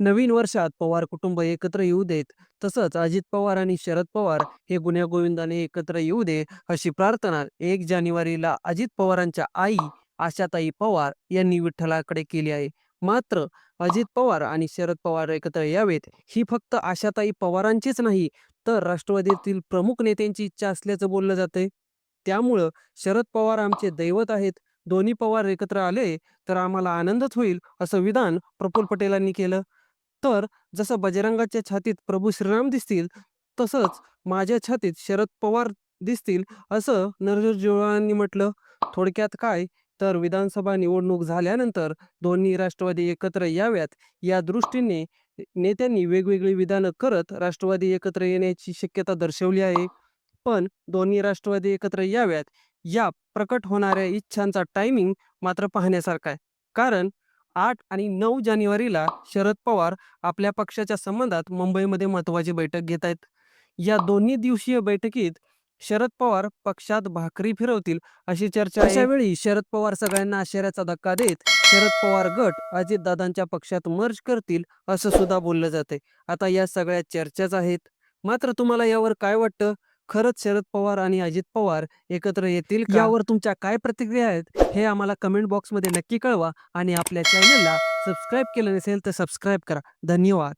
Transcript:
नवीन वर्षात पवार कुटुंब एकत्र येऊ देत तसंच अजित पवार आणि शरद पवार हे गुण्यागोविंदाने एकत्र येऊ दे अशी प्रार्थना एक जानेवारीला अजित पवारांच्या आई आशाताई पवार यांनी विठ्ठलाकडे केली आहे. मात्र अजित पवार आणि शरद पवार एकत्र यावेत ही फक्त आशाताई पवारांचीच नाही तर राष्ट्रवादीतील प्रमुख नेत्यांची इच्छा असल्याचं बोललं जातंय. त्यामुळं शरद पवार आमचे दैवत आहेत दोन्ही पवार एकत्र आले तर आम्हाला आनंदच होईल असं विधान प्रफुल्ल पटेलांनी केलं. तर जसं बजरंगाच्या छातीत प्रभू श्रीराम दिसतील तसंच माझ्या छातीत शरद पवार दिसतील असं नरहर म्हटलं. थोडक्यात काय? तर विधानसभा निवडणूक झाल्यानंतर दोन्ही राष्ट्रवादी एकत्र याव्यात या दृष्टीने नेत्यांनी वेगवेगळी विधानं करत राष्ट्रवादी एकत्र येण्याची शक्यता दर्शवली आहे. पण दोन्ही राष्ट्रवादी एकत्र याव्यात या प्रकट होणाऱ्या इच्छांचा टायमिंग मात्र पाहण्यासारखा आहे. कारण आठ आणि नऊ जानेवारीला शरद पवार आपल्या पक्षाच्या संबंधात मुंबईमध्ये महत्वाची बैठक घेत आहेत. या दोन्ही दिवसीय बैठकीत शरद पवार पक्षात भाकरी फिरवतील अशी चर्चा अशा वेळी शरद पवार सगळ्यांना आश्चर्याचा धक्का देत शरद पवार गट अजितदादांच्या पक्षात मर्ज करतील असं सुद्धा बोललं जाते आता या सगळ्या चर्चाच आहेत. मात्र तुम्हाला यावर काय वाटतं? खरंच शरद पवार आणि अजित पवार एकत्र येतील यावर तुमच्या काय प्रतिक्रिया आहेत हे आम्हाला कमेंट बॉक्समध्ये नक्की कळवा आणि आपल्या चॅनलला सबस्क्राईब केलं नसेल तर सबस्क्राईब करा. धन्यवाद.